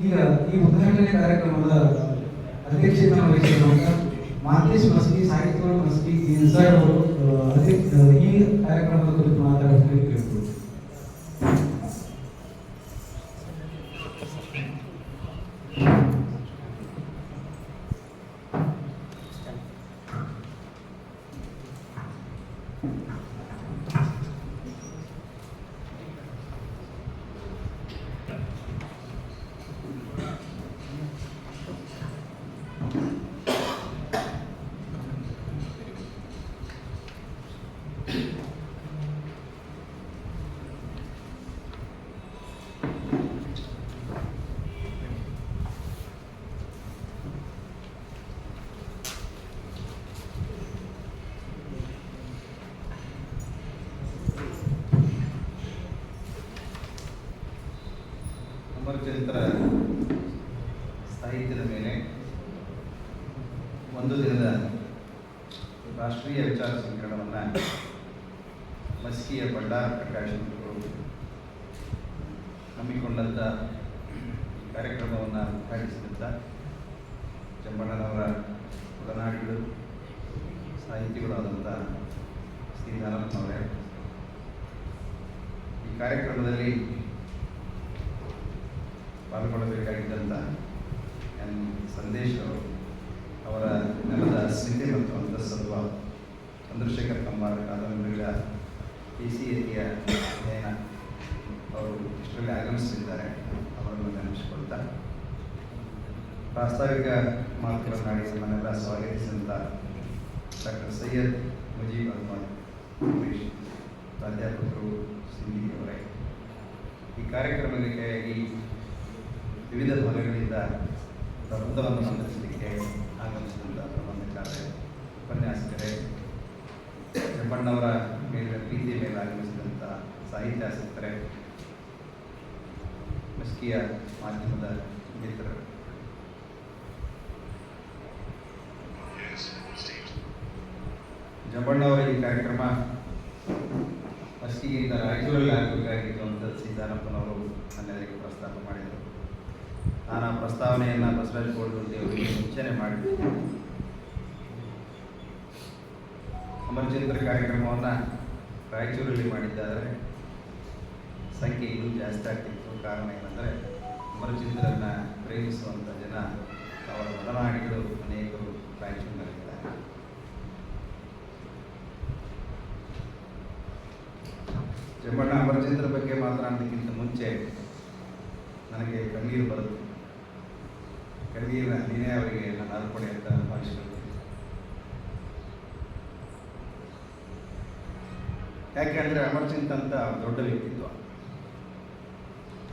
ಈಗ ಈ ಉದ್ಘಾಟನೆ ಕಾರ್ಯಕ್ರಮದ ಅಧ್ಯಕ್ಷತೆ ವಹಿಸಿರುವಂತ ಮಾತೇಶ್ ಮಸ್ಕಿ ಸಾಹಿತ್ಯ ಮಸ್ಕಿ ಅವರು ಈ ಕಾರ್ಯಕ್ರಮದ ಕುರಿತು ಮಾತಾಡೋದಕ್ಕೆ ಕೇಳ್ಬೋದು ಅಮರಚಂದ್ರ ಸಾಹಿತ್ಯದ ಮೇಲೆ ಒಂದು ದಿನದ ರಾಷ್ಟ್ರೀಯ ವಿಚಾರ ಸಂಕಿರಣವನ್ನು ಮಸ್ಕಿಯ ಭಂಡಾರ ಪ್ರಕಾಶನಗಳು ಹಮ್ಮಿಕೊಂಡಂಥ ಕಾರ್ಯಕ್ರಮವನ್ನು ಉದ್ಘಾಟಿಸಿದಂಥ ಚಂಬಣ್ಣನವರ ಒಡನಾಡಿಗಳು ಸಾಹಿತಿಗಳಾದಂಥ ಶ್ರೀಧರಪ್ಪನವರೇ ಈ ಕಾರ್ಯಕ್ರಮದಲ್ಲಿ ಪಾಲ್ಗೊಳ್ಳಬೇಕಾಗಿದ್ದಂಥ ಎನ್ ಸಂದೇಶ್ ಅವರು ಅವರ ನೆಲದ ಸಿದ್ಧೆ ಮತ್ತು ಅಂತಸ್ತತ್ವ ಚಂದ್ರಶೇಖರ್ ಕಂಬಾರ ಕಾದಂಬರಿಗಳ ಪಿ ಸಿ ಎತಿಯ ಅಧ್ಯಯನ ಅವರು ಇಷ್ಟರಲ್ಲಿ ಆಗಮಿಸಿದ್ದಾರೆ ಅವರನ್ನು ನೆನಪಿಸಿಕೊಳ್ತಾ. ಪ್ರಾಸ್ತಾವಿಕ ಮಾತುಗಳನ್ನಾಡಿ ನಮ್ಮನ್ನೆಲ್ಲ ಸ್ವಾಗತಿಸಿದಂಥ ಡಾಕ್ಟರ್ ಸೈಯದ್ ಮುಜೀಬ್ ಅಹ್ಮದ್ ಉಮೇಶ್ ಪ್ರಾಧ್ಯಾಪಕರು ಸಿಂಧಿ ಅವರೇ. ಈ ಕಾರ್ಯಕ್ರಮಕ್ಕಾಗಿ ವಿವಿಧ ಭಾಗಗಳಿಂದ ಪ್ರಬಂಧವನ್ನು ಮಂಡಿಸಲಿಕ್ಕೆ ಆಗಮಿಸಿದಂಥ ಪ್ರಬಂಧಕಾರರೇ ಉಪನ್ಯಾಸಕರೇ ಚೆಮ್ಮಣ್ಣವರ ಮೇಲೆ, ಪ್ರೀತಿಯ ಮೇಲೆ ಆಗಮಿಸಿದಂಥ ಸಾಹಿತ್ಯಾಸಕ್ತರೇ ಮಸ್ಕಿಯ ಮಾಧ್ಯಮದ ಮಿತ್ರರು. ಜಬಣ್ಣವರ ಈ ಕಾರ್ಯಕ್ರಮ ಮಸ್ಕಿಯಿಂದ ರಾಯಚೂರಲ್ಲಿ ಆಗಬೇಕಾಗಿತ್ತು ಅಂತ ಸೀತಾರಾಮಪ್ಪನವರು ಅನ್ನೋದಕ್ಕೆ ಪ್ರಸ್ತಾಪ ಮಾಡಿದರು. ನಾನು ಆ ಪ್ರಸ್ತಾವನೆಯನ್ನು ಬಸವರಾಜ ಕೋಡ್ಗುಂದಿ ಅವರಿಗೆ ಸೂಚನೆ ಮಾಡಿದ್ದೆ. ಅಮರಚಂದ್ರ ಕಾರ್ಯಕ್ರಮವನ್ನು ರಾಯಚೂರಲ್ಲಿ ಮಾಡಿದ್ದಾದರೆ ಸಂಖ್ಯೆ ಇನ್ನೂ ಜಾಸ್ತಿ ಆಗ್ತಿತ್ತು. ಕಾರಣ ಏನಂದರೆ ಅಮರಚಂದ್ರನ ಪ್ರೇಮಿಸುವಂಥ ಜನ ಅವರ ಒಡನಾಡಿಗಳು ಅನೇಕರು ರಾಯಚೂರಿನಲ್ಲಿದ್ದಾರೆ. ಜಮ್ಮಣ್ಣ ಅಮರಚಂದ್ರ ಬಗ್ಗೆ ಮಾತನಾಡೋದಕ್ಕಿಂತ ಮುಂಚೆ ನನಗೆ ಕಣ್ಣೀರು ಬರುತ್ತೆ. ಕಣ್ಣೀರ ನೀನೇ ಅವರಿಗೆ ನನ್ನ ಅರ್ಪಣೆ ಅಂತ ಭಾವಿಸ್ಕೊಳ್ತೀನಿ ಅಮರ್ ಅಮರ್ಚಿಂತ್ ಅಂತ ದೊಡ್ಡ ವ್ಯಕ್ತಿತ್ವ.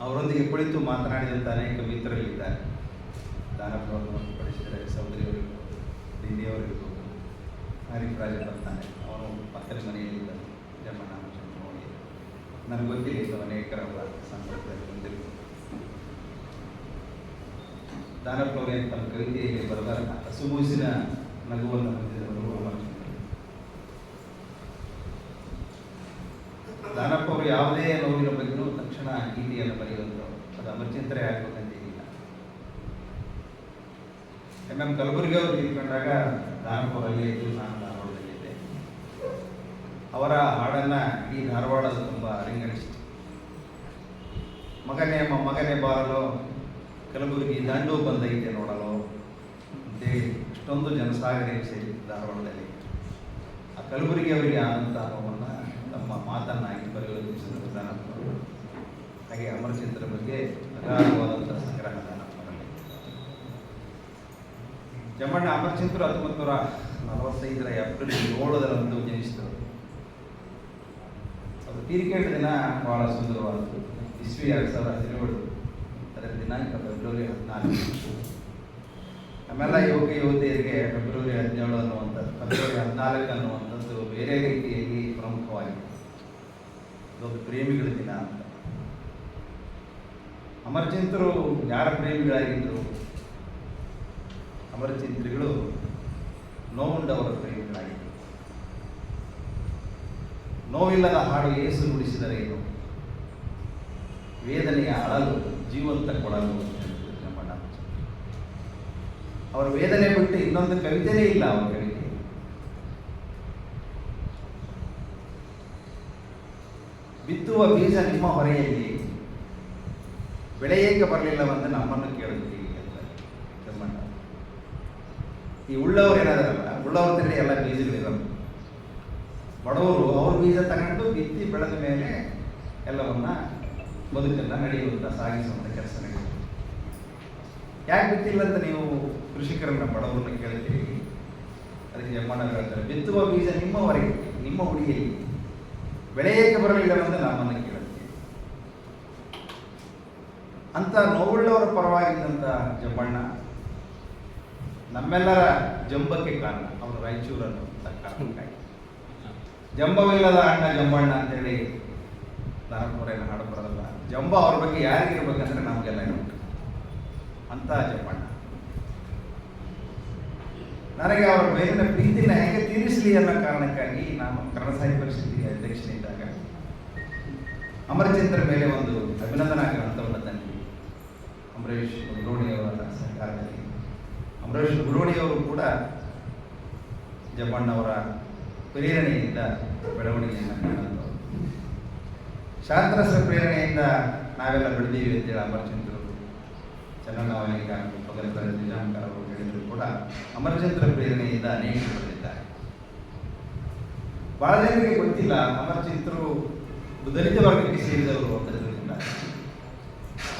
ಅವರೊಂದಿಗೆ ಕುಳಿತು ಮಾತನಾಡಿದಂಥ ಅನೇಕ ಮಿತ್ರರಿದ್ದಾರೆ. ದಾನಪ್ರವನ್ನು ಹೊರತುಪಡಿಸಿದರೆ ಸೌದರಿಯವರಿಗೂ ದಿಂಡಿಯವರಿಗೂ ಹರೀಶ್ ರಾಜ ಬರ್ತಾನೆ. ಅವನು ಪಕ್ಕದ ಮನೆಯಲ್ಲಿದ್ದ ಜಮ್ಮಣ್ಣ ನೋಡಿ ನನಗೆ ಗೊತ್ತಿಲ್ಲ ಅನೇಕರವರ ಸಂಪರ್ಕದಲ್ಲಿ ಬಂದಿರುವುದು ದಾನಪ್ಪನವರೇ ತಮ್ಮ ಕವಿತೆಯಲ್ಲಿ ಬರಬಾರ ಹಸುಮೂಸಿನ ನಗುವನ್ನು ಹೊಂದಿದವರು ಅಮರಚಂದ್ರ ದಾನಪ್ಪ ಅವರು ಯಾವುದೇ ನೋವಿನ ಬಗ್ಗೆನೂ ತಕ್ಷಣ ಗೀತೆಯನ್ನು ಬರೆಯುವಂಥವ್ರು ಅದು ಅಮರಚಿಂತರೆ ಆಗ್ಬೇಕಂತೇನಿಲ್ಲ ಎಂ ಎಂ ಕಲಬುರ್ಗಿ ಅವರು ತೀರ್ಕೊಂಡಾಗ ಅವರಲ್ಲೇ ಇದ್ದು ನಾನು ಧಾರವಾಡದಲ್ಲಿದ್ದೆ ಅವರ ಹಾಡನ್ನು ಈ ಧಾರವಾಡದ ತುಂಬ ರಿಂಗಣಿಸಿತು ಮಗನೇ ಮಗನೇ ಬಾರಲು, ಕಲಬುರಗಿ ದಾಂಡೋ ಬಂದೈತೆ ನೋಡಲು ಅಂತೇಳಿ ಇಷ್ಟೊಂದು ಜನಸಾಗರ ಸೇರಿ ಧಾರವಾಡದಲ್ಲಿ ಆ ಕಲಬುರಗಿ ಅವರಿಗೆ ಆದಂಥ ತಮ್ಮ ಮಾತನ್ನಾಗಿ ಬರೆಯುವ ದಾನಪ್ಪನವರು ಹಾಗೆ ಅಮರಚಿತ್ರ ಬಗ್ಗೆ ಅಗಾಧವಾದಂತಹ ಸಂಗ್ರಹ ಜಮಣ್ಣ ಅಮರ ಚಿತ್ರ ಹತ್ತೊಂಬತ್ತು ನೂರ ನಲವತ್ತೈದರ ಏಪ್ರಿಲ್ ಏಳರಂದು ಜನಿಸಿದರು. ಅದು ಕ್ರಿಕೆಟ್ ದಿನ ಬಹಳ ಸುಂದರವಾದದ್ದು. ಇಸ್ವಿ ಎರಡು ಸಾವಿರದ ಹದಿನೇಳು ಅದರ ದಿನಾಂಕ ಫೆಬ್ರವರಿ ಹದಿನಾಲ್ಕು. ಆಮೇಲೆ ಯುವಕ ಯುವತಿಯರಿಗೆ ಫೆಬ್ರವರಿ ಹದಿನೇಳು ಅನ್ನುವಂಥದ್ದು, ಫೆಬ್ರವರಿ ಹದಿನಾಲ್ಕು ಅನ್ನುವಂಥದ್ದು ಬೇರೆ ರೀತಿಯಲ್ಲಿ ಪ್ರಮುಖವಾಗಿದೆ. ಇದೊಂದು ಪ್ರೇಮಿಗಳ ದಿನ ಅಮರಚಿಂತರು ಯಾರ ಪ್ರೇಮಿಗಳಾಗಿದ್ದರು? ಅಮರಚಿಂತ್ರಿಗಳು ನೋವುಂಡವರ ಪ್ರೇಮಿಗಳಾಗಿದ್ದರು. ನೋವಿಲ್ಲದ ಹಾಡು ಏಸು ನುಡಿಸಿದರೇನು ವೇದನೆಯ ಅಳಲು ಜೀವಂತ ಕೊಡಲು ಅಂತ ನಮ್ಮ ಅವರ ವೇದನೆ ಬಿಟ್ಟು ಇನ್ನೊಂದು ಕವಿತೆನೇ ಇಲ್ಲ, ಅವರ ಕವಿತೆ ಬಿತ್ತುವ ಬೀಜ ನಿಮ್ಮ ಹೊರೆಯಲ್ಲಿ ಬೆಳೆಯೇಕೆ ಬರಲಿಲ್ಲವೆಂದು ನಮ್ಮನ್ನು ಕೇಳಿದ್ವಿ ಅಂತ ಈ ಉಳ್ಳವರು ಏನಾದಾರಲ್ಲ ಉಳ್ಳವ್ರ ಎಲ್ಲ ಬೀಜಗಳಿರೋದು ಬಡವರು ಅವ್ರ ಬೀಜ ತಗೊಂಡು ಬಿತ್ತಿ ಬೆಳೆದ ಮೇಲೆ ಎಲ್ಲವನ್ನ ಬದುಕನ್ನ ನಡೆಯುವಂತ ಸಾಗಿಸುವಂತ ಕೆಲಸ ನಡೆಯುತ್ತೆ. ಯಾಕೆ ಬಿತ್ತಿಲ್ಲ ಅಂತ ನೀವು ಕೃಷಿಕರನ್ನ, ಬಡವರನ್ನ ಕೇಳ್ತೀರಿ? ಅದಕ್ಕೆ ಜಮ್ಮಣ್ಣ ಹೇಳ್ತಾರೆ, ಬಿತ್ತುವ ಬೀಜ ನಿಮ್ಮ ಹೊರಗೆ ನಿಮ್ಮ ಉಡಿಯಲ್ಲಿ ಬೆಳೆಯಕ್ಕೆ ಬರಲಿಲ್ಲವೆಂದು ನಮ್ಮನ್ನು ಅಂತ ನೋವುಳ್ಳವರ ಪರವಾಗಿದ್ದಂಥ ಜಮ್ಮಣ್ಣ ನಮ್ಮೆಲ್ಲರ ಜಂಬಕ್ಕೆ ಕಾರಣ. ಅವರು ರಾಯಚೂರನ್ನು ಜಂಬವಿಲ್ಲದ ಅಣ್ಣ ಜಂಬಣ್ಣ ಅಂತೇಳಿ ದಾನಪುರೇನ ಹಾಡು ಬರೋದಲ್ಲ ಜಂಬ ಅವ್ರ ಬಗ್ಗೆ ಯಾರಿಗಿರ್ಬೇಕಂದ್ರೆ ನಮಗೆಲ್ಲ ಉಂಟು ಅಂತ ಜಂಬಣ್ಣ. ನನಗೆ ಅವರ ಮೇಲಿನ ಪ್ರೀತಿನ ಹೇಗೆ ತೀರಿಸಲಿ ಅನ್ನೋ ಕಾರಣಕ್ಕಾಗಿ ನಾನು ಕನ್ನಡ ಸಾಹಿತ್ಯ ಪರಿಷತ್ತಿಗೆ ಅಧ್ಯಕ್ಷನಿದ್ದಾಗ ಅಮರಚಂದ್ರ ಮೇಲೆ ಒಂದು ಅಭಿನಂದನಾ ತಂದ್ವಿ ಅಂಬರೀಷ್ ಗುರೋಣಿಯವರ ಸರ್ಕಾರದಲ್ಲಿ ಅಂಬರೀಷ್ ಗುರೋಣಿಯವರು ಕೂಡ ಜಪಣ್ಣವರ ಪ್ರೇರಣೆಯಿಂದ ಬೆಳವಣಿಗೆಯನ್ನು ಕಾಣುತ್ತವರು ಶಾಸ್ತ್ರಸ್ಥ ಪ್ರೇರಣೆಯಿಂದ ನಾವೆಲ್ಲ ಬೆಳೆದೀವಿ ಅಂತೇಳಿ ಅಮರಚಂದ್ರರು ಚನ್ನಣ್ಣವನಿಗೆ ಪಗಲ್ಕರ ನಿಜಾಂಕರ್ ಅವರು ಹೇಳಿದ್ರು ಕೂಡ ಅಮರಚಂದ್ರ ಪ್ರೇರಣೆಯಿಂದ ಅನೇಕ ಬೆಳೆದಿದ್ದಾರೆ ಬಹಳ ಜನರಿಗೆ ಗೊತ್ತಿಲ್ಲ ಅಮರಚಂದ್ರರು ದಲಿತ ವರ್ಗಕ್ಕೆ ಸೇರಿದವರು ಅಂತ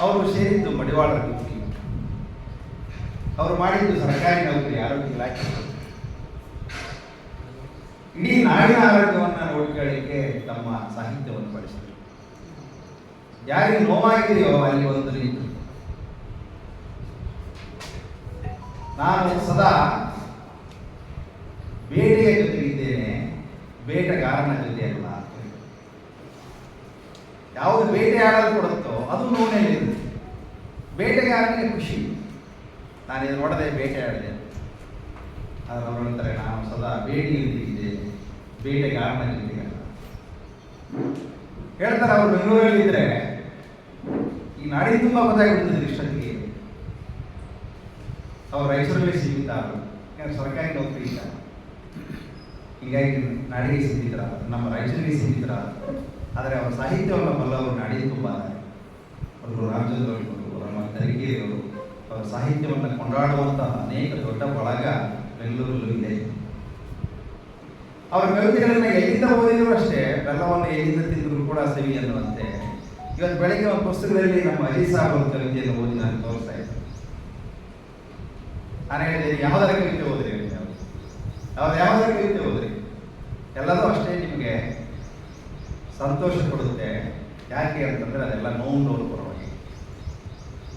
ಅವರು ಸೇರಿದ್ದು ಮಡಿವಾಳರ ಗುಂಪಿ ಅವರು ಮಾಡಿದ್ದು ಸರ್ಕಾರಿ ನೌಕರಿ, ಆರೋಗ್ಯ ಇಲಾಖೆ. ಇಡೀ ನಾಡಿನ ಆರೋಗ್ಯವನ್ನು ನೋಡ್ಕೊಳ್ಳಿಕ್ಕೆ ತಮ್ಮ ಸಾಹಿತ್ಯವನ್ನು ಬಳಸಿದರು. ಯಾರಿಗೆ ನೋವಾಗಿದೆಯೋ ಅಲ್ಲಿ ಒಂದು ನಿಂತು ನಾನು ಸದಾ ಬೇಟೆಯ ಜೊತೆಗಿದ್ದೇನೆ, ಬೇಟೆಗಾರನ ಜೊತೆ ಅಲ್ಲ. ಯಾವುದು ಬೇಟೆ ಆಡಲು ಕೊಡುತ್ತೋ ಅದು ನೋವಿನಲ್ಲಿ ಬೇಟೆಗಾರನಿಗೆ ಖುಷಿ ನಾನು ಇದು ನೋಡದೆ ಬೇಟೆ ಆಡಿದೆ. ಆದರೆ ಅವ್ರು ಹೇಳ್ತಾರೆ ನಾನು ಸದಾ ಬೇಟೆಯೊಂದಿಗಿದ್ದೆ ಬೇಟೆಗಾರನ ಜೊತೆಗೆ ಅಲ್ಲ. ಹೇಳ್ತಾರೆ ಅವರು ಬೆಂಗಳೂರಲ್ಲಿ ಇದ್ರೆ, ಈ ನಾಡಿನ ತುಂಬ ಗೊತ್ತಾಗಿರುತ್ತದೆ ಇಷ್ಟೊತ್ತಿಗೆ. ಅವ್ರು ರಾಯಚೂರಲ್ಲಿ ಸೀಮಿತ ಯಾಕಂದ್ರೆ ಸರ್ಕಾರಿ ನೌಕರಿ ಇಲ್ಲ. ಹೀಗಾಗಿ ನಾಡಿಗೆ ಸೀಮಿತರ ನಮ್ಮ ರಾಯಚೂರಿಗೆ ಸೀಮಿತರ ಆದರೆ ಅವರ ಸಾಹಿತ್ಯವನ್ನು ಬಲ್ಲವರು ನಾಡಿ ತುಂಬ ಅವರು ರಾಮಚಂದ್ರ ನಮ್ಮ ತರೀಕೆರೆಯವರು ಅವರ ಸಾಹಿತ್ಯವನ್ನು ಕೊಂಡಾಡುವಂತಹ ಅನೇಕ ದೊಡ್ಡ ಬಳಗ ಬೆಂಗಳೂರಲ್ಲೂ ಇದೆ. ಅವರ ಕವಿತೆಗಳನ್ನು ಎಲ್ಲಿಂದ ಓದಿದ್ರು ಅಷ್ಟೇ, ಬೆಲ್ಲವನ್ನು ಎಲ್ಲಿಂದ ತಿಂದರೂ ಕೂಡ ಸವಿ ಅನ್ನುವಂತೆ. ಇವತ್ತು ಬೆಳಗ್ಗೆ ಒಂದು ಪುಸ್ತಕದಲ್ಲಿ ನಮ್ಮ ಅಜಯ್ ಸಾಬ್ ಅವರ ಕವಿತೆಯನ್ನು ಓದಿ ನಾನು ತೋರಿಸ್ತಾ ಇದ್ದೆ. ನಾನು ಹೇಳಿದೆ ಯಾವುದರ ಕವಿತೆ ಓದ್ರಿ. ಅವ್ರು ಯಾವುದರ ಕವಿತೆ ಓದ್ರಿ. ಎಲ್ಲದೂ ಅಷ್ಟೇ ನಿಮಗೆ. ಸಂತೋಷ ಕೊಡುತ್ತೆ. ಯಾಕೆ ಅಂತಂದ್ರೆ ಅದೆಲ್ಲ ನೋವು ಪರವಾಗಿ.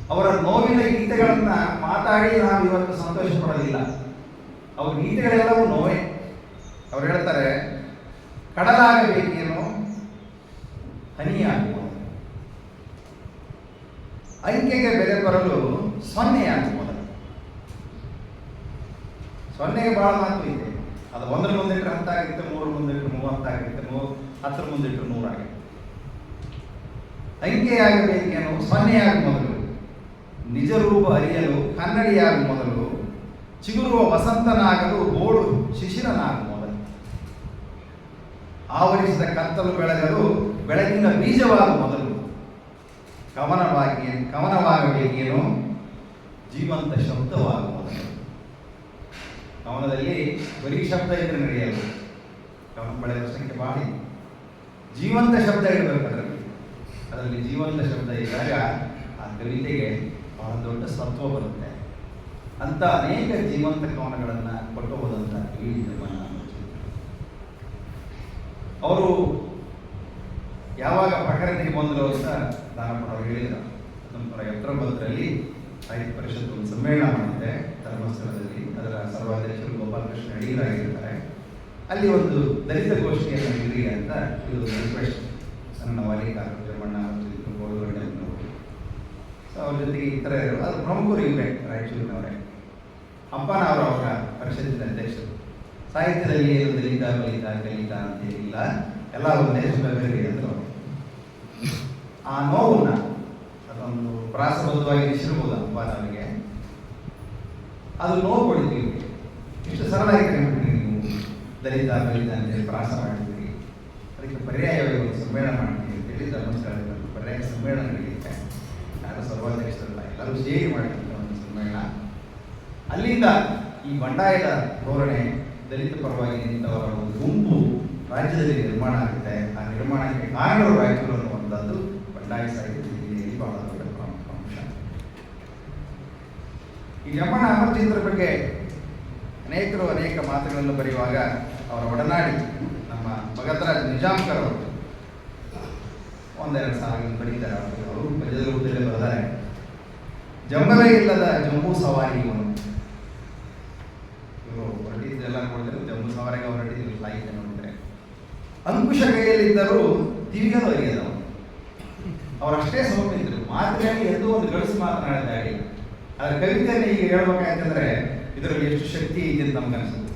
ಅವರ ನೋವಿನ ಗೀತೆಗಳನ್ನ ಮಾತಾಡಿ ನಾವು ಇವತ್ತು ಸಂತೋಷ ಪಡೋದಿಲ್ಲ ಅವ್ರ ಗೀತೆಗಳೆಲ್ಲವೂ ನೋವೇ. ಅವ್ರು ಹೇಳ್ತಾರೆ, ಕಡಲಾಗಬೇಕೇನೋ, ಹನಿಯಾಗುವ. ಅಂಕೆಗೆ ಬೆಲೆ ಬರಲು ಸೊನ್ನೆ ಮೊದಲು ಸೊನ್ನೆಗೆ ಬಹಳ ಮಾತು ಇದೆ. ಅದು ಒಂದರ ಮುಂದಿಟ್ಟರೆ ಹತ್ತಾಗಿತ್ತು ಮೂರು ಮುಂದಿಟ್ಟರೆ ಮೂವತ್ತಾಗಿತ್ತು ಮೂ ಹತ್ತರ ಮುಂದಿಟ್ಟು ನೂರಾಗಿರುತ್ತೆ ಅಂಕೆಯಾಗಬೇಕೇನು ಸೊನ್ನೆಯಾಗಿ ಮೊದಲು, ನಿಜ ರೂಪ ಅರಿಯಲು ಕನ್ನಡಿಯಾಗ ಮೊದಲು ಚಿಗುರುವ ವಸಂತನಾಗಲು ಬೋಳು ಶಿಶಿರನಾಗ ಮೊದಲು. ಆವರಿಸಿದ ಕತ್ತಲು ಬೆಳಗಲು ಬೆಳಗಿನ ಬೀಜವಾದ ಮೊದಲು. ಕವನವಾಗಿ ಕವನವಾಗಬೇಕೇನು ಜೀವಂತ ಶಬ್ದವಾಗ ಮೊದಲು. ಕವನದಲ್ಲಿ ಬರೀ ಶಬ್ದ ಇದ್ರೆ ನಡೆಯಲ್ಲ. ಕವನ ಬೆಳೆಯುವ ಸಂಖ್ಯೆ ಇದೆ. ಜೀವಂತ ಶಬ್ದ ಇರಬೇಕು ಅದರಲ್ಲಿ. ಅದರಲ್ಲಿ ಜೀವಂತ ಶಬ್ದ ಇದ್ದಾಗ ಆ ಕವಿತೆಗೆ ಬಹಳ ದೊಡ್ಡ ಸತ್ವ ಬರುತ್ತೆ. ಅಂತ ಅನೇಕ ಜೀವಂತ ಕವನಗಳನ್ನು ಕೊಟ್ಟು ಕವಿ ಅವರು ಯಾವಾಗ ಪ್ರಕರಣಕ್ಕೆ ಬಂದರು ಅಂತ ದಾನಪ್ಪನವರು ಅವರು ಹೇಳಿದರು. ಹತ್ತೊಂಬತ್ತು ಎಪ್ಪತ್ತೊಂಬತ್ತರಲ್ಲಿ ಸಾಹಿತ್ಯ ಪರಿಷತ್ ಒಂದು ಸಮ್ಮೇಳನ ಮಾಡಿದೆ ಧರ್ಮಸ್ಥಳದಲ್ಲಿ. ಅದರ ಸರ್ವಾಧ್ಯಕ್ಷರು ಗೋಪಾಲಕೃಷ್ಣ ಅಡಿಗರಾಗಿರ್ತಾರೆ ಅಲ್ಲಿ ಒಂದು ದಲಿತ ಗೋಷ್ಠಿಯನ್ನು ಇರಿ ಅಂತ ಇದು ರಿಕ್ವೆಸ್ಟ್ ಸಣ್ಣ ವಾಲಿಕ ಜಮ್ಮಣ್ಣ ಮತ್ತು ಗೋಲ್ಗಣ್ಣನವರು ಸೊ ಅವ್ರ ಜೊತೆಗೆ ಈ ಥರ ಅದು ಪ್ರಮುಖರು ಇವರೇ, ರಾಯಚೂರಿನವರೇ. ಅಪ್ಪನವರು ಅವರ ಪರಿಷತ್ತಿನ ಅಧ್ಯಕ್ಷರು. ಸಾಹಿತ್ಯದಲ್ಲಿ ಏನು ದಲಿತ, ಬಲಿತ ಕಲಿತ ಅಂತ ಏನಿಲ್ಲ. ಎಲ್ಲ ಒಂದು ಬೇರೆ ಅಂತ ಆ ನೋವನ್ನ ಅದೊಂದು ಪ್ರಾಸಬದ್ಧವಾಗಿ ನಿಶ್ಚಿರ್ಬೋದು ಅಪ್ಪನವರಿಗೆ ಅದು ನೋವು ಕೊಡ್ತೀವಿ ಇಷ್ಟು ಸರಳ ಕಂಡ್ಬಿಟ್ರಿ ದಲಿತ ಬಲಿತ ಅಂತೇಳಿ ಪ್ರಾಸ ಮಾಡಿದ್ವಿ. ಅದಕ್ಕೆ ಪರ್ಯಾಯವಾಗಿ ಒಂದು ಸಮ್ಮೇಳನ ಮಾಡ್ತೀವಿ ದಲಿತ ಒಂದು ಪರ್ಯಾಯ ಸಮ್ಮೇಳನ ನಡೆಯುತ್ತೆ. ಯಾರು ಸರ್ವಾಧ್ಯಕ್ಷರಲ್ಲ, ಎಲ್ಲರೂ ಸೇರಿ ಮಾಡಿದಂಥ ಒಂದು ಸಮ್ಮೇಳನ. ಅಲ್ಲಿಂದ ಈ ಬಂಡಾಯದ ಧೋರಣೆ ದಲಿತ ಪರವಾಗಿ ನಿಂತವರ ಒಂದು ಗುಂಪು ರಾಜ್ಯದಲ್ಲಿ ನಿರ್ಮಾಣ ಆಗುತ್ತೆ. ಆ ನಿರ್ಮಾಣಕ್ಕೆ ಕಾರಣರು ರಾಯಚೂರು ಅನ್ನುವಂಥದ್ದು ಬಂಡಾಯ ಸಾಹಿತ್ಯ ಜಿಲ್ಲೆಯಲ್ಲಿ ಬಹಳ ದೊಡ್ಡ ಪ್ರಮುಖ ಅಂಶ. ಈ ಜಮ್ಮಣ್ಣ ಅಮರಚಂದ್ರ ಬಗ್ಗೆ ಅನೇಕರು ಅನೇಕ ಮಾತುಗಳನ್ನು ಬರೆಯುವಾಗ ಅವರ ಒಡನಾಡಿ ನಮ್ಮ ಭಗತರಾಜ್ ಅವರು ಒಂದೆರಡು ಸಾವಿರ ಬರೀತಾರೆ. ಅವರು ಪದ್ಯದ ರೂಪದಲ್ಲಿ ಬರೆದಾರೆ. ಜಂಬವೇ ಇಲ್ಲದ ಜಂಬೂ ಸವಾರಿ ಇವನು ಇವರು ಹೊರಟಿದ್ದೆಲ್ಲ ನೋಡಿದ್ರೆ ಜಂಬೂ ಸವಾರಿಗೆ ಅವರು ಹೊರಟಿದ್ದು ಲೈಕ್ ನೋಡಿದ್ರೆ. ಅಂಕುಶ ಕೈಯಲ್ಲಿದ್ದರೂ ದಿವ್ಯದವರಿಗೆ ಅರಿಯದವನು ಅವರಷ್ಟೇ ಸೌಮ್ಯಿದ್ರು ಮಾತಿನಲ್ಲಿ ಎದ್ದು ಒಂದು ಗಳಿಸಿ ಮಾತನಾಡಿದ್ದಾರೆ ಅದರ ಕವಿತೆಯನ್ನು ಈಗ ಹೇಳ್ಬೇಕಾಯ್ತಂದ್ರೆ ಇದರಲ್ಲಿ ಎಷ್ಟು ಶಕ್ತಿ ಇದೆ ಅಂತ ನಮ್ಗೆ ಅನಿಸುತ್ತೆ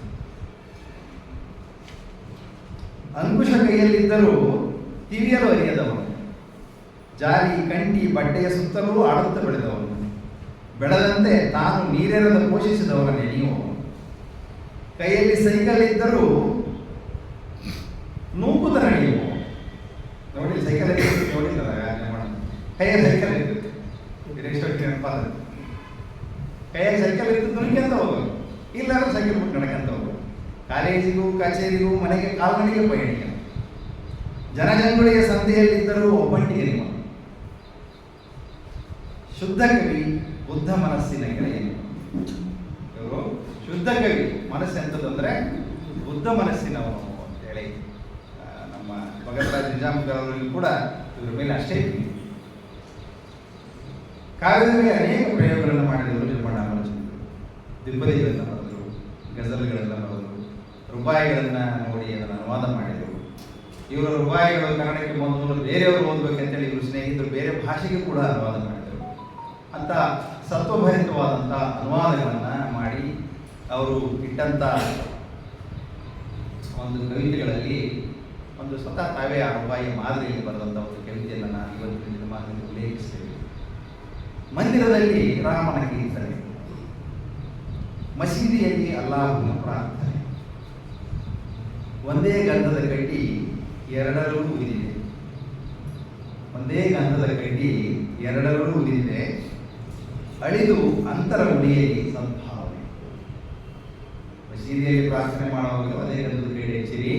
ಅಂಕುಶ ಕೈಯಲ್ಲಿದ್ದರೂ ಕಿವಿಯಲು ಅರಿಯದವನು ಜಾರಿ ಕಂಟಿ ಬಟ್ಟೆಯ ಸುತ್ತಲೂ ಆಡುತ್ತ ಬೆಳೆದವನು ಬೆಳೆದಂತೆ ತಾನು ನೀರೆರದ ಪೋಷಿಸಿದವರನ್ನೇ ನೀವು ಕೈಯಲ್ಲಿ ಸೈಕಲ್ ಇದ್ದರೂ ನೂಕುತ ನೀವು ನೋಡಿ ಸೈಕಲ್ ನೋಡಿಲ್ಲ ಕೈಯಲ್ಲಿ ಸೈಕಲ್ ಇರುತ್ತೆ ನೆನಪಾದ ಕೈಯಾಗ ಸೈಕಲ್ ಇರ್ತದೆ ನುಗ್ಗಂತ ಹೋಗೋದು. ಇಲ್ಲಾಂದ್ರೆ ಸೈಕಲ್ ಬಿಟ್ಟು ನಡ್ಕಂತ ಹೋಗೋದು. ಕಾಲೇಜಿಗೂ ಕಚೇರಿಗೂ ಮನೆಗೆ ಕಾಲ್ನಡಿಗೆ ಪಯಣಿಕ ಜನಜಂಗುಳಿಯ ಸಂಧಿಯಲ್ಲಿದ್ದರೂ ಒಬ್ಬಂಟಿಗೆ ನಿಮ್ಮ ಶುದ್ಧ ಕವಿ, ಬುದ್ಧ ಮನಸ್ಸಿನ ಗೆಳೆಯನು ಇವರು ಶುದ್ಧ ಕವಿ. ಮನಸ್ಸು ಎಂಥದ್ದು ಅಂದ್ರೆ ಬುದ್ಧ ಮನಸ್ಸಿನವನು ಅಂತೇಳಿ ನಮ್ಮ ಭಗತರಾಜ್ ನಿಜಾಮ್ ಕೂಡ ಇವ್ರ ಮೇಲೆ ಅಷ್ಟೇ. ಕಾವ್ಯದಲ್ಲಿ ಅನೇಕ ಪ್ರಯೋಗಗಳನ್ನು ಮಾಡಿದರು ನಿರ್ಮಾಣ ಆಲೋಚನೆಗಳು ದ್ವಿಪದಿಗಳನ್ನು ಬರೆದರು ಗಜಲ್ಗಳನ್ನು ಬರೆದರು ರೂಪಾಯಿಗಳನ್ನ ನೋಡಿ ಅದನ್ನು ಅನುವಾದ ಮಾಡಿದರು. ಇವರ ರೂಪಾಯಿಗಳು ಕನ್ನಡಕ್ಕೆ ಬಂದು ಬೇರೆಯವರು ಓದ್ಬೇಕಂತೇಳಿ ಇವರು ಸ್ನೇಹಿತರು ಬೇರೆ ಭಾಷೆಗೆ ಕೂಡ ಅನುವಾದ ಮಾಡಿದರು. ಅಂತ ಸತ್ವಭರಿತವಾದಂಥ ಅನುವಾದಗಳನ್ನು ಮಾಡಿ ಅವರು ಇಟ್ಟಂಥ ಒಂದು ಕವಿತೆಗಳಲ್ಲಿ ಒಂದು ಸ್ವತಃ ತಾವೇ ಆ ರೂಪಾಯಿ ಮಾದರಿಯಲ್ಲಿ ಬರೆದಂಥ ಒಂದು ಕವಿತೆಯನ್ನು ನಾನು ಇವತ್ತು ನಿಮ್ಮ ಮಾತಿನಲ್ಲಿ ಉಲ್ಲೇಖಿಸ್ತೇವೆ ಮಂದಿರದಲ್ಲಿ ರಾಮನ ಕೀರ್ತನೆ. ಮಸೀದಿಯಲ್ಲಿ ಅಲ್ಲಾಹನ ಪ್ರಾರ್ಥನೆ. ಒಂದೇ ಗಂಧದ ಕಡ್ಡಿ ಎರಡರೂ ಉಳಿದಿದೆ. ಒಂದೇ ಗಂಧದ ಕಡ್ಡಿ ಎರಡರೂ ಉಳಿದಿದೆ. ಅಳಿದು ಅಂತರ ಉಡಿಯಲ್ಲಿ ಸದ್ಭಾವನೆ ಮಸೀದಿಯಲ್ಲಿ ಪ್ರಾರ್ಥನೆ ಮಾಡುವಾಗಲೂ ಅದೇ ಗಂಧದ ಕ್ರೀಡೆ ಹೆಚ್ಚಿರಿ.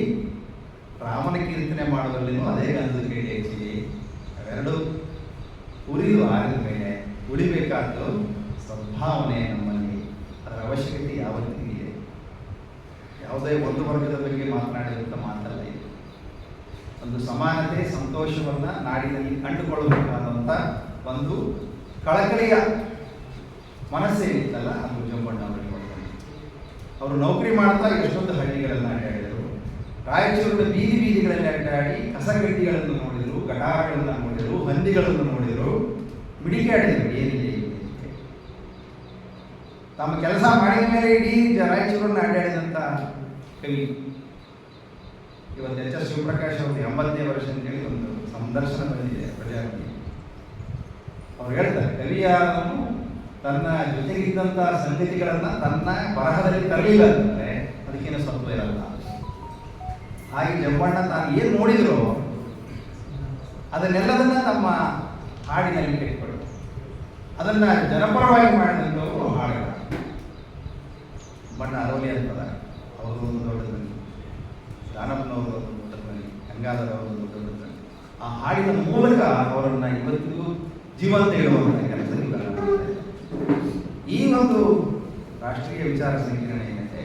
ರಾಮನ ಕೀರ್ತನೆ ಮಾಡುವಲ್ಲಿನೂ ಅದೇ ಗಂಧದ ಕ್ರೀಡೆ ಹೆಚ್ಚಿರಿ. ಅವೆರಡು ಮೇಲೆ ಉಳಿಬೇಕಾದ್ದು ಸದ್ಭಾವನೆ ನಮ್ಮಲ್ಲಿ, ಅದರ ಅವಶ್ಯಕತೆ ಯಾವತ್ತಿಗೂ ಇದೆ? ಯಾವುದೇ ಒಂದು ವರ್ಗದ ಬಗ್ಗೆ ಮಾತನಾಡಿದಂಥ ಮಾತಲ್ಲ ಇದು. ಒಂದು ಸಮಾನತೆ, ಸಂತೋಷವನ್ನ ನಾಡಿನಲ್ಲಿ ಕಂಡುಕೊಳ್ಳಬೇಕಾದಂಥ ಒಂದು ಕಳಕಳಿಯ ಮನಸ್ಸೇನಿತ್ತಲ್ಲ ಅದು ಜಂಬಣ್ಣ ಅವರಿಗೆ. ಅವರು ನೌಕರಿ ಮಾಡ್ತಾ ಎಷ್ಟೊಂದು ಹಳ್ಳಿಗಳನ್ನು ಅಡ್ಡಾಡಿದರು ರಾಯಚೂರಿನ ಬೀದಿ ಬೀದಿಗಳಲ್ಲಿ ಅಡ್ಡಾಡಿ ಕಸಗಡ್ಡಿಗಳನ್ನು ನೋಡಿದರು, ಗಟಾರಗಳನ್ನು ನೋಡಿದರು, ಹಂದಿಗಳನ್ನು ನೋಡಿದರು. ಮಿಡಿಕಾಡಿದರು ಏನಿದೆ. ತಮ್ಮ ಕೆಲಸ ಮಾಡಿದ ಮೇಲೆ ಇಡೀ ರಾಯಚೂರನ್ನು ಅಡ್ಡಾಡಿದಂಥ ಕವಿ ಇವತ್ತು ಎಚ್ ಎಸ್ ಶಿವಪ್ರಕಾಶ್ ಅವರು ಎಂಬತ್ತನೇ ವರ್ಷ ಅಂತೇಳಿ ಒಂದು ಸಂದರ್ಶನ ಬಂದಿದೆ ಪ್ರಜಾಪತಿ. ಅವ್ರು ಹೇಳ್ತಾರೆ ಕವಿಯಾದನು ತನ್ನ ಜೊತೆಗಿದ್ದಂಥ ಸಂಗತಿಗಳನ್ನ ತನ್ನ ಬರಹದಲ್ಲಿ ತರಲಿಲ್ಲ ಅಂದ್ರೆ ಅದಕ್ಕೇನು ಸತ್ವ ಇರಲ್ಲ? ಹಾಗೆ ಜಮ್ಮಣ್ಣ ತಾನು ಏನು ನೋಡಿದ್ರು ಅದನ್ನೆಲ್ಲದನ್ನ ತಮ್ಮ ಹಾಡಿನಲ್ಲಿ ಅದನ್ನ ಜನಪರವಾಗಿ ಮಾಡಿದಂಥವರು ಹಾಡಿಲ್ಲ ಬಣ್ಣ ಅರವಲಿ ಅಂತದ ಅವರು ಒಂದು ದೊಡ್ಡ ದಾನಪ್ಪನವರು ಒಂದು ದೊಡ್ಡ ಧ್ವನಿ ಗಂಗಾಧರ ಅವರು ಒಂದು ದೊಡ್ಡ ಧ್ವನಿ ಆ ಹಾಡಿನ ಮೂಲಕ ಅವರನ್ನು ಇವತ್ತಿಗೂ ಜೀವಂತ ಇಡುವಂಥ ಕೆಲಸ ಇವೆಲ್ಲ ಈ ಒಂದು ರಾಷ್ಟ್ರೀಯ ವಿಚಾರ ಸಂಘಟನೆ ಏನಂತೆ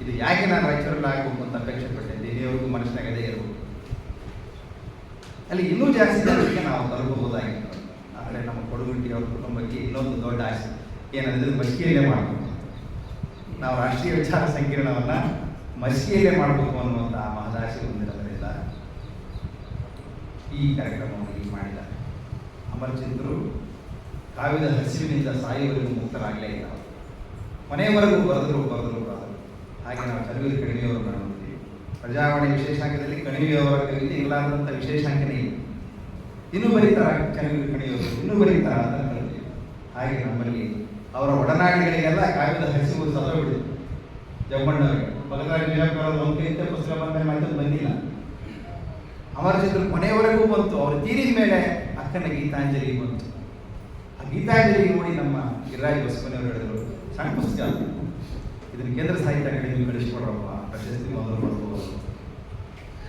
ಇದು ಯಾಕೆ ನಾನು ರಾಯಚೂರಲ್ಲಿ ಆಗಬೇಕು ಅಂತ ಅಪೇಕ್ಷೆ ಪಟ್ಟೆ ದೇವಿಯವ್ರಿಗೂ ಮನಸ್ಸಿನಾಗದೇ ಇರಬೇಕು. ಅಲ್ಲಿ ಇನ್ನೂ ಜಾಸ್ತಿ ಜನರಿಗೆ ನಾವು ತಲುಪಬಹುದಾಗಿತ್ತು ಕೊಡಗುಂಟಿ ಅವ್ರ ಕುಟುಂಬಕ್ಕೆ ಇನ್ನೊಂದು ದೊಡ್ಡ ಆಸೆ. ಏನಂದ್ರೆ ಮಸ್ಕಿಯಲ್ಲೇ ಮಾಡಬೇಕು. ನಾವು ರಾಷ್ಟ್ರೀಯ ವಿಚಾರ ಸಂಕಿರಣವನ್ನ ಮಸ್ಕಿಯಲ್ಲೇ ಮಾಡಬೇಕು ಅನ್ನುವಂಥ ಮಹದಾಸೆ ಹೊಂದಿರೋದ್ರಿಂದ ಈ ಕಾರ್ಯಕ್ರಮವನ್ನು ಇಲ್ಲಿ ಮಾಡಿದ್ದಾರೆ. ಅಮರಚಂದ್ರು ಕಾವ್ಯದ ಹಸಿವಿನಿಂದ ಸಾಯುವವರೆಗೂ ಮುಕ್ತರಾಗಲೇ ಇಲ್ಲ. ಕೊನೆಯವರೆಗೂ ಬರೆದ್ರು ಬರೆದ್ರು ಬರೆದ್ರು. ಹಾಗೆ ನಾವು ಚಲುವಿನ ಕಣಿವೆಯವರು ನೋಡ್ತೀವಿ ಪ್ರಜಾವಾಣಿ ವಿಶೇಷಾಂಕದಲ್ಲಿ ಕಣಿವೆಯವರ ಕವಿತೆ ಇಲ್ಲಾದಂಥ ವಿಶೇಷಾಂಕನೇ ಇಲ್ಲ. ಇನ್ನೂ ಬರೀತಾರೆ ಚಲುವಿನ ಕಣಿವೆಯವರು ಇನ್ನೂ ಬರೀತಾರೆ ಕಲಿತೀವಿ ಹಾಗೆ ನಮ್ಮಲ್ಲಿ ಅವರ ಒಡನಾಡಿಗಳಿಗೆಲ್ಲ ಕಾವ್ಯದ ಹಸಿವು ಸತ್ತೋಗ್ಬಿಡಿದೆ ಜಮ್ಮಣ್ಣವರಿಗೆ. ಬಲರಾಜ ವಿಜಯಪುರದ ಒಂದು ಪುಸ್ತಕ ಬಂದ ಮೇಲೆ ಬಂದಿಲ್ಲ. ಅವರ ಚಿತ್ರ ಕೊನೆಯವರೆಗೂ ಬಂತು. ಅವರು ತೀರಿದ ಮೇಲೆ ಅಕ್ಕನ ಗೀತಾಂಜಲಿ ಬಂತು. ಆ ಗೀತಾಂಜಲಿ ನೋಡಿ ನಮ್ಮ ಗಿರಿರಾಜ್ ಬಸವನವರು ಹೇಳಿದರು, ಸಣ್ಣ ಪುಸ್ತಕ ಇದನ್ನು ಕೇಂದ್ರ ಸಾಹಿತ್ಯ ಅಕಾಡೆಮಿ ಕಳಿಸ್ಕೊಡ್ರಪ್ಪ ಪ್ರಶಸ್ತಿ ಮೊದಲು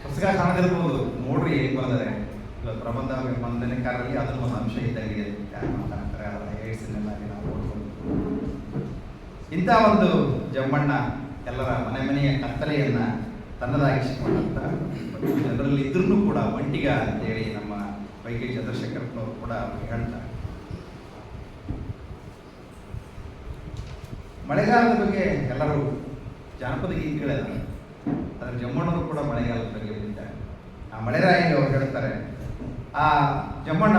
ಪುಸ್ತಕ ಕಾಣದಿರ್ಬೋದು. ನೋಡ್ರಿ ಏನ್ ಬಂದರೆ ಇವತ್ತು ಪ್ರಬಂಧ ಬಂಧನಕಾರರಲ್ಲಿ ಅದನ್ನ ಒಂದು ಅಂಶ ಇದ್ದಂಗೆ ಯಾರು ಮಾತಾಡ್ತಾರೆ ಇಂಥ ಒಂದು ಜಮ್ಮಣ್ಣ ಎಲ್ಲರ ಮನೆ ಮನೆಯ ಕತ್ತಲೆಯನ್ನ ತನ್ನದಾಗಿಸಿಕೊಂಡಂತ ಜನರಲ್ಲಿ ಇದ್ರೂ ಕೂಡ ಒಂಟಿಗ ಅಂತೇಳಿ ನಮ್ಮ ವೈ ಕೆ ಚಂದ್ರಶೇಖರಪ್ಪನವರು ಕೂಡ ಹೇಳ್ತಾರೆ ಮಳೆಗಾಲದ ಬಗ್ಗೆ ಎಲ್ಲರೂ ಜಾನಪದ ಗೀತೆಗಳೆಲ್ಲ ಅದರ ಜಮ್ಮಣ್ಣರು ಕೂಡ ಮಳೆಗಾಲದ ಬಗ್ಗೆ ಆ ಮಳೆರಾಯಿಗೆ ಅವ್ರು ಹೇಳ್ತಾರೆ ಆ ಜಮ್ಮಣ್ಣ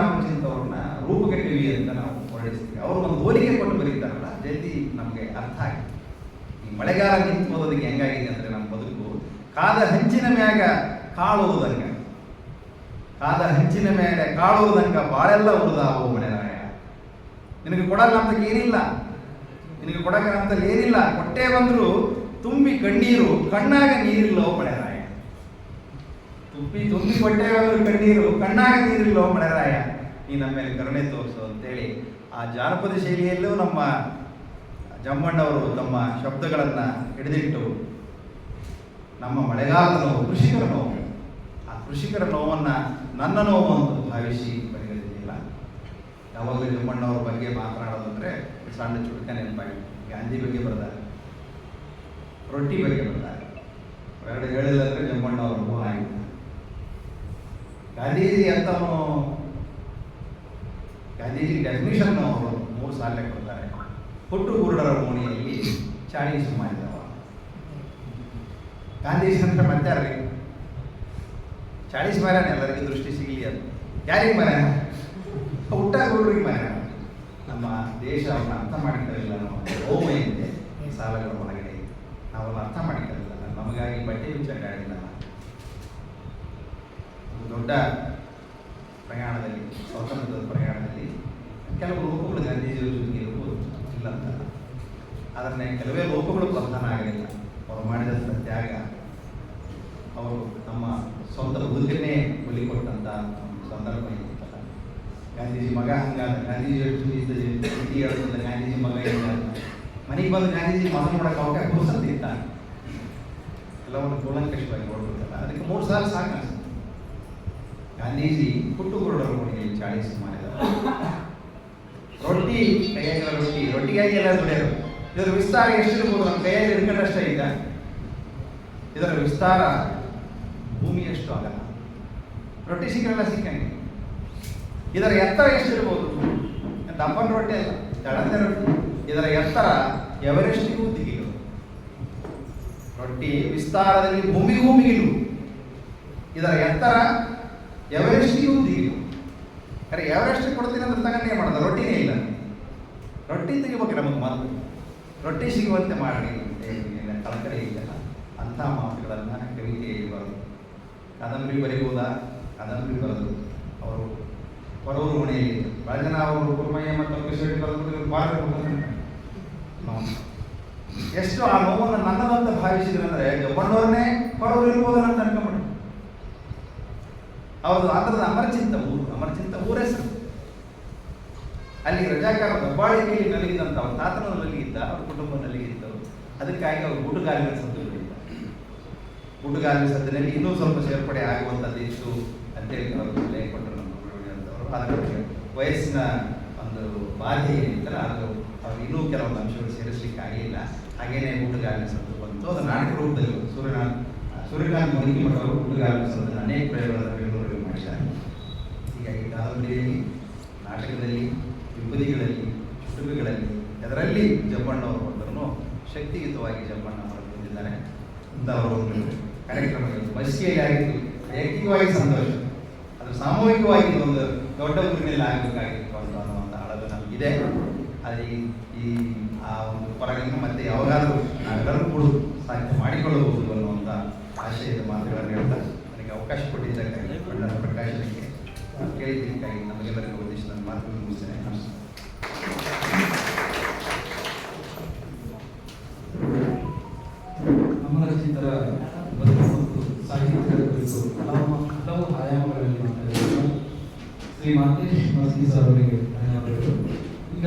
ಅವರನ್ನ ರೂಪಗಟ್ಟಿವಿ ಅಂತ ನಾವು ಹೊರಡಿಸ್ತೀವಿ. ಅವರು ಒಂದು ಹೋಲಿಕೆ ಕೊಟ್ಟು ಬರೀತಾರಲ್ಲ, ಜಲ್ದಿ ನಮಗೆ ಅರ್ಥ ಆಗಿದೆ. ಈ ಮಳೆಗಾಲ ನಿಂತು ಹೋದೋದಕ್ಕೆ ಹೆಂಗಾಗಿದೆ ಅಂದರೆ ನಮ್ಮ ಬದುಕು, ಕಾದ ಹಂಚಿನ ಮ್ಯಾಗ ಕಾಳುವುದಂಗ ಕಾದ ಹಂಚಿನ ಮೇಲೆ ಕಾಳುವುದಂಗ ಬಾಳೆಲ್ಲ ಉಳಿದಾವು ಮಳೆನಾಯ ನಿನಗೆ ಕೊಡಲ್ಲ ಅಂತ ಏನಿಲ್ಲ. ನಿನಗೆ ಕೊಡಕ ಅಂತ ಏನಿಲ್ಲ. ಕೊಟ್ಟೆ ಬಂದರೂ ತುಂಬಿ ಕಣ್ಣೀರು, ಕಣ್ಣಾಗ ನೀರಿಲ್ಲೋ ಮಳೆರಾಯ ತುಂಬಿ ತುಂಬಿ ಬಂದ್ರು ಕಣ್ಣೀರು, ಕಣ್ಣಾಗ ನೀರಿಲ್ಲೋ ಮಳೆರಾಯ ನೀ ನಮ್ಮ ಮೇಲೆ ಕರುಣೆ ತೋರಿಸು ಅಂತೇಳಿ ಆ ಜಾನಪದ ಶೈಲಿಯಲ್ಲೂ ನಮ್ಮ ಜಮ್ಮಣ್ಣವರು ತಮ್ಮ ಶಬ್ದಗಳನ್ನ ಹಿಡಿದಿಟ್ಟು ನಮ್ಮ ಮಳೆಗಾಲದ ನೋವು, ಕೃಷಿಕರ ನೋವು. ಆ ಕೃಷಿಕರ ನೋವನ್ನ ನನ್ನ ನೋವು ಅಂತ ಭಾವಿಸಿ ಪರಿಗಣಿಸಲಿಲ್ಲ ಯಾವಾಗಲೂ ಜಮ್ಮಣ್ಣವ್ರ ಬಗ್ಗೆ ಮಾತನಾಡೋದಂದ್ರೆ ಸಣ್ಣ ಚುಟಕ ನೆನಪಾಗಿ ಗಾಂಧಿ ಬಗ್ಗೆ ಬರ್ತಾರೆ. ರೊಟ್ಟಿ ಬಗ್ಗೆ ಬರ್ತಾರೆ. ಎರಡು ಹೇಳಿಲ್ಲ ಅಂದ್ರೆ ಜಮ್ಮಣ್ಣವ್ರ ಆಗಿದೆ ಗಾಂಧೀಜಿ ಅಂತವನು ಗಾಂಧೀಜಿಗೆ ಅಡ್ಮಿಷನ್ ಅವರು ಮೂರು ಸಾಲ ಕೊಡ್ತಾರೆ. ಹುಟ್ಟು ಕುರುಡರ ಮೋಣಿಯಲ್ಲಿ ಚಾಳೀಸ್ ಮಾಡಿದವ ಗಾಂಧೀಜಿ ಅಂದ್ರೆ ಮತ್ತೆ ಚಾಳೀಸ್ ಮಾರ್ಯಾನ ಎಲ್ಲರಿಗೂ ದೃಷ್ಟಿ ಸಿಗಲಿ ಅದು ಯಾರಿಗೆ ಮಾರ್ಯಾನ ಹುಟ್ಟ ಗುರುಡ್ರಿಗೆ ಮಾರ್ಯಾನ ನಮ್ಮ ದೇಶ ಅವ್ರನ್ನ ಅರ್ಥ ಮಾಡಿಕೊಂಡಿಲ್ಲ ನಮ್ಮ ಸಾಲಗಳ ಒಳಗಡೆ. ನಾವೆಲ್ಲ ಅರ್ಥ ಮಾಡಿಕೊಂಡಿಲ್ಲ ನಮಗಾಗಿ ಬಟ್ಟೆ ವಿಚಾರ ಒಂದು ದೊಡ್ಡ ಪ್ರಯಾಣದಲ್ಲಿ, ಸ್ವಾತಂತ್ರ್ಯದ ಪ್ರಯಾಣದಲ್ಲಿ ಕೆಲವು ಲೋಪಗಳು ಗಾಂಧೀಜಿಯವರ ಜೊತೆಗೆ ಇಲ್ಲ ಅಂತ. ಅದನ್ನೇ ಕೆಲವೇ ಲೋಪಗಳು ಬಂಧನ ಆಗಲಿಲ್ಲ. ಅವರು ಮಾಡಿದ ಸತ್ಯಾಗ ಅವರು ನಮ್ಮ ಸ್ವಂತ ಬದುಕನ್ನೇ ಬಲಿ ಕೊಟ್ಟಂತ ಒಂದು ಸಂದರ್ಭ ಇರುತ್ತಲ್ಲ ಗಾಂಧೀಜಿ ಮಗ ಹಂಗಾದ ಗಾಂಧೀಜಿ ಸ್ಥಿತಿ ಹೇಳ್ತಂದ ಗಾಂಧೀಜಿ ಮಗ ಹಿಂಗಾದ ಮನೆಗೆ ಬಂದು ಗಾಂಧೀಜಿ ಮಗ ನೋಡಕ್ಕೆ ಅವಕಾಶ ಗುರುಸಂತಿತ್ತ ಎಲ್ಲವನ್ನು ಕೂಲಂಕಷವಾಗಿ ನೋಡ್ಬೇಕಲ್ಲ ಅದಕ್ಕೆ ಮೂರು ಸಾಲ ಸಾಕು ಗಾಂಧೀಜಿ ಹುಟ್ಟು ಕುರುಡರ ಮನೆಯಲ್ಲಿ ಚಾಳಿಸ್ ಮಾಡಿದ. ರೊಟ್ಟಿ ಕೈಯಾಗಿರೋ ರೊಟ್ಟಿ, ರೊಟ್ಟಿಗಾಗಿ ಎಲ್ಲ ದುಡಿಯೋದು ಇದರ ವಿಸ್ತಾರ ಎಷ್ಟಿರ್ಬೋದು ನಮ್ಮ ಕೈಯಲ್ಲಿ ಹಿಡ್ಕೊಂಡಷ್ಟೇ ಈಗ. ಇದರ ವಿಸ್ತಾರ ಭೂಮಿಯಷ್ಟು ಆಗಲ್ಲ. ರೊಟ್ಟಿ ಸಿಕ್ಕಲ್ಲ ಸಿಕ್ಕಂಗೆ. ಇದರ ಎತ್ತರ ಎಷ್ಟಿರ್ಬೋದು? ದಪ್ಪನ ರೊಟ್ಟಿ ಅಲ್ಲ ಜಳಂದೆ ರೊಟ್ಟಿ. ಇದರ ಎತ್ತರ ಎವರೆಸ್ಟಿಗೂ ದಿಗಿಲು. ರೊಟ್ಟಿ ವಿಸ್ತಾರದಲ್ಲಿ ಭೂಮಿಗೂ ಮಿಗಿಲು ಇದರ ಎತ್ತರ ಎವರೆಸ್ಟಿಗೂ ಇಲ್ಲ ಅರೆ ಎವರೆಸ್ಟ್ ಕೊಡ್ತೀನಿ ಅಂದ್ರೆ ತಗೊಂಡೇ ಮಾಡೋದು, ರೊಟ್ಟಿನೇ ಇಲ್ಲ. ರೊಟ್ಟಿ ತೆಗಿಬೇಕು ನಮಗೆ ಮೊದಲು. ರೊಟ್ಟಿ ಸಿಗುವಂತೆ ಮಾಡಿ. ಕಳಕಳಿ ಇಲ್ಲ. ಅಂಥ ಮಾತುಗಳನ್ನು ಕವಿತೆಯಲ್ಲಿ ಬರೋದು ಕಾದಂಬರಿ ಬರೀಬೋದಾ ಕಾದಂಬರಿ ಬರೋದು. ಅವರು ಬರೋರು ಮನೆಯಲ್ಲಿ ಭಾಳ ಅವರು ಕುರ್ಮಯ್ಯ ಮತ್ತು ಕಿಶೋರಿ ಬರೆದು ಭಾಳ ಎಷ್ಟು ಆ ನೋವನ್ನು ನನ್ನದಂತ ಭಾವಿಸಿದ್ರಂದ್ರೆ ಜಬ್ಬಣ್ಣವ್ರನ್ನೇ ಹೊರೂರು ಇರ್ಬೋದು ಅಂತ ಅವ್ರದ್ದು ಆಂಧ್ರದ ಅಮರಚಿಂತ ಊರು. ಅಮರಚಿಂತ ಊರ ಹೆಸರು ಅಲ್ಲಿ ರಜಾಕಾರ ದಬ್ಬಾಳಿಕೆಯಲ್ಲಿ ನಲಗಿದಂತ ಅವ್ರ ತಾತನ ನಲಗಿದ್ದ, ಅವ್ರ ಕುಟುಂಬ ನಲಗಿದ್ದವರು ಅದಕ್ಕಾಗಿ ಅವರು ಗುಡುಗಾಲಿನ ಸದ್ದು ಬಿಟ್ಟಿದ್ದ ಗುಡುಗಾಲಿನ ಸದ್ದಿನಲ್ಲಿ ಇನ್ನೂ ಸ್ವಲ್ಪ ಸೇರ್ಪಡೆ ಆಗುವಂಥದ್ದು ಇತ್ತು ಅಂತೇಳಿ ಅವರು ಸಲಹೆ ಕೊಟ್ಟರು ನಮ್ಮ ಗುರುಗಳಿಂದವರು ಅದಕ್ಕೆ ವಯಸ್ಸಿನ ಒಂದು ಬಾಧೆ ಏನಿತ್ತಲ್ಲ, ಅದು ಅವ್ರು ಇನ್ನೂ ಕೆಲವೊಂದು ಅಂಶಗಳು ಸೇರಿಸಲಿಕ್ಕೆ ಆಗಲಿಲ್ಲ ಹಾಗೇನೆ ಗುಡುಗಾಲಿನ ಸದ್ದು ಬಂತು. ಅದು ನಾಟಕ ರೂಪದಲ್ಲಿ ಸೂರ್ಯನಾಥ್ ಸೂರ್ಯನಾಥ್ ಮಣಿಗೆ ಮಠವರು ಹುಡುಗಾಲಿನ ಸದ್ದನ್ನು ಅನೇಕ ಪ್ರಯೋಗಗಳನ್ನು ಮಾಡಿದ್ದಾರೆ ಹೀಗಾಗಿ ಕಾದಂಬರಿಯಲ್ಲಿ ನಾಟಕದಲ್ಲಿ ಯುಗದಿಗಳಲ್ಲಿ ಕುಟುಂಬಗಳಲ್ಲಿ ಅದರಲ್ಲಿ ಜಂಬಣ್ಣವರು ಒಂದರನ್ನು ಶಕ್ತಿಯುತವಾಗಿ ಜಂಬಣ್ಣ ಮಾಡಿಕೊಂಡಿದ್ದಾರೆ ಮುಂತಾದವರು ಕಾರ್ಯಕ್ರಮಗಳು ಮಸ್ಸಿಯಲ್ಲಿ ಆಗಿತ್ತು ವೈಯಕ್ತಿಕವಾಗಿ ಸಂತೋಷ. ಅದು ಸಾಮೂಹಿಕವಾಗಿ ಒಂದು ದೊಡ್ಡ ಊರಿನಲ್ಲಿ ಆಗಬೇಕಾಗಿತ್ತು ಅಂತ ಅನ್ನುವಂಥ ಅಳಲು ನಮಗಿದೆ. ಆದರೆ ಈ ಆ ಒಂದು ಪರಗಳನ್ನು ಮತ್ತೆ ಯಾವಾಗಾದರೂ ನಾವೆಲ್ಲರೂ ಕೂಡ ಸಾಧ್ಯ ಮಾಡಿಕೊಳ್ಳಬಹುದು. Mr. Adams. ಅಮರಚಿಂತರ ಮತ್ತು ಸಾಹಿತ್ಯದ ಕುರಿತು ಹಲವು ಹಲವು ಆಯಾಮಗಳಲ್ಲಿ ಮಾತಾಡಿದರು ಅವರಿಗೆ ಧನ್ಯವಾದಗಳು ಈಗ